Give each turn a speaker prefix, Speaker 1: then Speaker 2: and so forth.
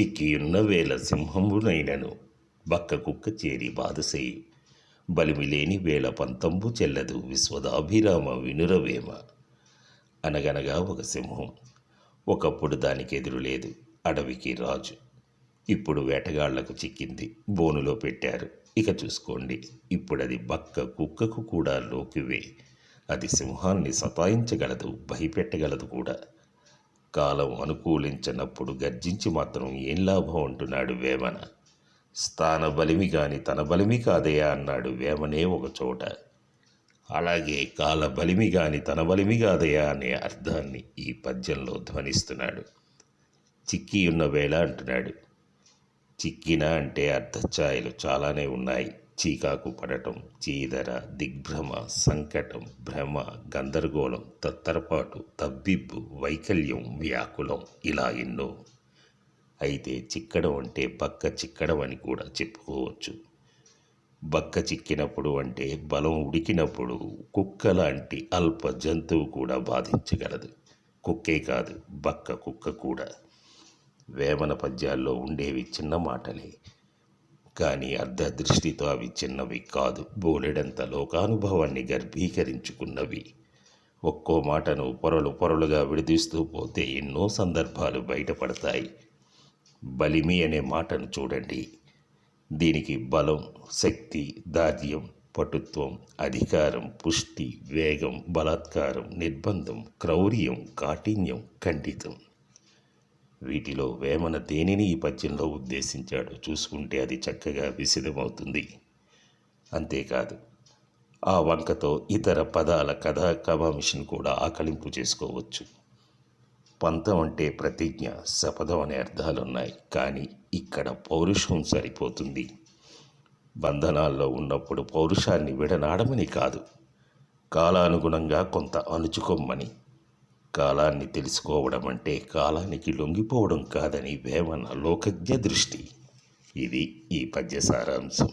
Speaker 1: చిక్కియున్న వేల సింహమునైనను బక్క కుక్క చేరి బాధసేయు. బలిమి లేని వేళ పంతంబు చెల్లదు విశ్వదాభిరామ వినురవేమ. అనగనగా ఒక సింహం ఒకప్పుడు దానికి ఎదురు లేదు అడవికి రాజు. ఇప్పుడు వేటగాళ్ళకు చిక్కింది బోనులో పెట్టారు. ఇక చూసుకోండి ఇప్పుడది బక్క కుక్కకు కూడా లోకివే. అది సింహాన్ని సతాయించగలదు భయపెట్టగలదు కూడా. కాలం అనుకూలించనప్పుడు గర్జించి మాత్రం ఏం లాభం? అంటున్నాడు వేమన. స్థాన బలిమి కాని తన బలిమి కాదయా అన్నాడు వేమనే ఒక చోట అలాగే కాల బలిమి కాని తన బలిమి కాదయా అనే అర్థాన్ని ఈ పద్యంలో ధ్వనిస్తున్నాడు. చిక్కి ఉన్న వేళ అంటున్నాడు. చిక్కిన అంటే అర్ధఛాయలు చాలానే ఉన్నాయి. చీకాకు పడటం చీదర దిగ్భ్రమ సంకటం భ్రమ గందరగోళం తత్తరపాటు తబ్బిబ్బు వైకల్యం వ్యాకులం ఇలా ఎన్నో. అయితే చిక్కడం అంటే బక్క చిక్కడం అని కూడా చెప్పుకోవచ్చు. బక్క చిక్కినప్పుడు అంటే బలం ఉడికినప్పుడు కుక్క లాంటి అల్ప జంతువు కూడా బాధించగలదు. కుక్కే కాదు బక్క కుక్క కూడా. వేమన పద్యాల్లో ఉండేవి చిన్న మాటలే. కానీ అర్ధదృష్టితో అవి చిన్నవి కాదు. బోలెడంత లోకానుభవాన్ని గర్భీకరించుకున్నవి. ఒక్కో మాటను పొరలు పొరలుగా విడదీస్తూ పోతే ఎన్నో సందర్భాలు బయటపడతాయి. బలిమి అనే మాటను చూడండి. దీనికి బలం శక్తి దార్యం పటుత్వం అధికారం పుష్టి వేగం బలాత్కారం నిర్బంధం క్రౌర్యం కాఠిన్యం ఖండితం. వీటిలో వేమన దేనిని ఈ పద్యంలో ఉద్దేశించాడు చూసుకుంటే అది చక్కగా విసిదమవుతుంది అంతేకాదు ఆ వంకతో ఇతర పదాల కథా కమామిషన్ కూడా ఆకలింపు చేసుకోవచ్చు. పంతం అంటే ప్రతిజ్ఞ శపథం అనే అర్థాలున్నాయి కానీ ఇక్కడ పౌరుషం సరిపోతుంది. బంధనాల్లో ఉన్నప్పుడు పౌరుషాన్ని విడనాడమని కాదు కాలానుగుణంగా కొంత అణుచుకోమ్మని. కాలాన్ని తెలుసుకోవడం అంటే కాలానికి లొంగిపోవడం కాదని వేమన లోకజ్ఞ దృష్టి. ఇది ఈ పద్య సారాంశం